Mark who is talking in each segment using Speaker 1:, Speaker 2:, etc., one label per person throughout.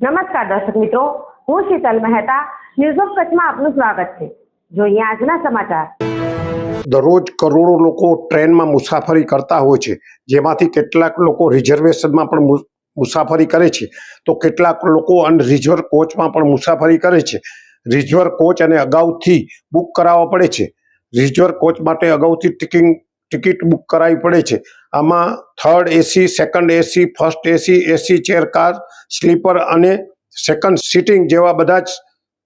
Speaker 1: નમસ્કાર દર્શક મિત્રો, હું શીતલ મહેતા ન્યૂઝ ઓફ કચ્છમાં આપનું સ્વાગત છે. જોઈએ આજના સમાચાર.
Speaker 2: દરરોજ કરોડો લોકો ટ્રેનમાં મુસાફરી કરતા હોય છે, જેમાંથી કેટલાક લોકો રિઝર્વેશનમાં પણ મુસાફરી કરે છે. તો કેટલાક લોકો અનરિઝર્વ કોચમાં પણ મુસાફરી કરે છે. રિઝર્વ કોચ અને અગાઉથી બુક કરાવવા પડે છે. રિઝર્વ કોચ માટે અગાઉથી ટિકિંગ ટિકિટ બુક કરાવી પડે છે. આમાં third AC, second AC, first AC AC chair car, sleeper અને સેકન્ડ સીટિંગ જેવા બધા જ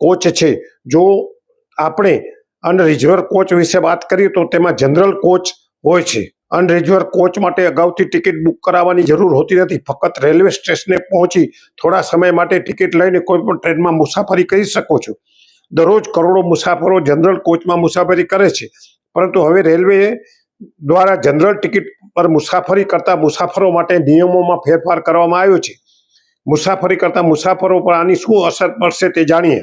Speaker 2: કોચ છે. જો આપણે અનરિઝર્વ કોચ વિશે વાત કરીએ તો તેમાં જનરલ કોચ હોય છે. અનરિઝર્વ કોચ માટે અગાઉથી ટિકિટ બુક કરાવવાની જરૂર હોતી નથી. ફક્ત રેલવે સ્ટેશને પહોંચી થોડા સમય માટે ટિકિટ લઈને કોઈ પણ ટ્રેનમાં મુસાફરી કરી શકો છો. દરરોજ કરોડો મુસાફરો જનરલ કોચમાં મુસાફરી કરે છે. પરંતુ હવે રેલવે દ્વારા જનરલ ટિકિટ પર મુસાફરી કરતા મુસાફરો માટે નિયમોમાં ફેરફાર કરવામાં આવ્યો છે. મુસાફરી કરતા મુસાફરો પર આની શું અસર પડશે તે જાણીએ.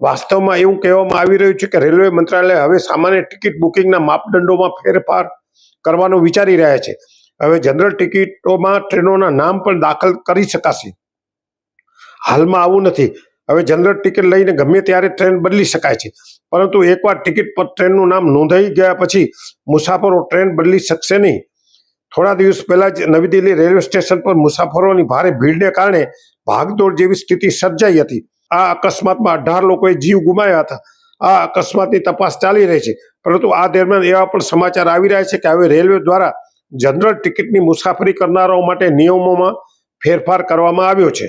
Speaker 2: વાસ્તવમાં એવું કહેવામાં આવી રહ્યું છે કે રેલવે મંત્રાલય હવે સામાન્ય ટિકિટ બુકિંગના માપદંડોમાં ફેરફાર કરવાનું વિચારી રહ્યા છે. હવે જનરલ ટિકિટોમાં ટ્રેનોના નામ પણ દાખલ કરી શકાશે. હાલમાં આવું નથી. હવે જનરલ ટિકિટ લઈને ગમે ત્યારે ટ્રેન બદલી શકાય છે. પરંતુ એકવાર ટિકિટ પર ટ્રેનનું નામ નોંધાઈ ગયા પછી મુસાફરો ટ્રેન બદલી શકશે નહીં. થોડા દિવસ પહેલા જ નવી દિલ્હી રેલવે સ્ટેશન પર મુસાફરોની ભારે ભીડને કારણે ભાગદોડ જેવી સ્થિતિ સર્જાઈ હતી. આ અકસ્માતમાં અઢાર લોકોએ જીવ ગુમાવ્યા હતા. આ અકસ્માતની તપાસ ચાલી રહી છે. પરંતુ આ દરમિયાન એવા પણ સમાચાર આવી રહ્યા છે કે હવે રેલવે દ્વારા જનરલ ટિકિટની મુસાફરી કરનારાઓ માટે નિયમોમાં ફેરફાર કરવામાં આવ્યો છે.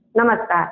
Speaker 1: નમસ્કાર.